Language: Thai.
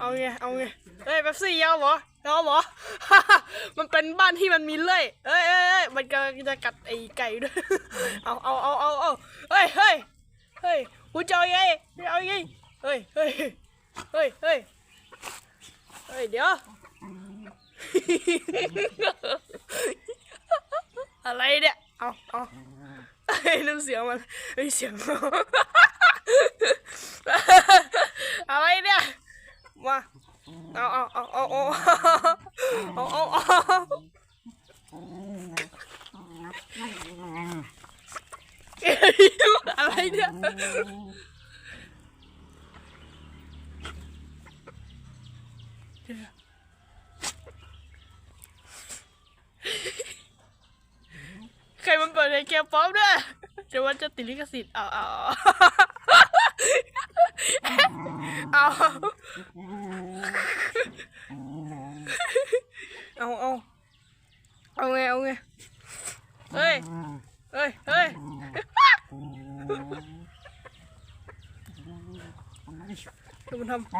เอาไง เอาไงเฮ้ยแป๊บซี่เอาเหรอเอาเหรอ มันเป็นบ้านที่มันมีเลื่อยเอ้ยเอ้ยเอ้ยมันกำลังจะกัดไอ้ไก่ด้วย เอาเอาเอาเอาเอาเฮ้ยเฮ้ยเฮ้ยกูจะเอาไงจะเอาไงเฮ้ยเฮ้ยเฮ้ยเฮ้ยเฮ้ยเดี๋ยว อะไรเนี่ย เอาเอาเฮ้ยน้ำเสียงมันเฮ้ยเสียง วะเอาเอาเอาเอาเอาเอาเอาอะไรเนี่ยใครมันเปิดในแกป๊อปด้วยจะว่าจะติลิขสิทธิ์เอาเอาเอา เอาเอาเอาไงเอาไงเฮ้ยเฮ้ยเฮ้ยดูมันทำ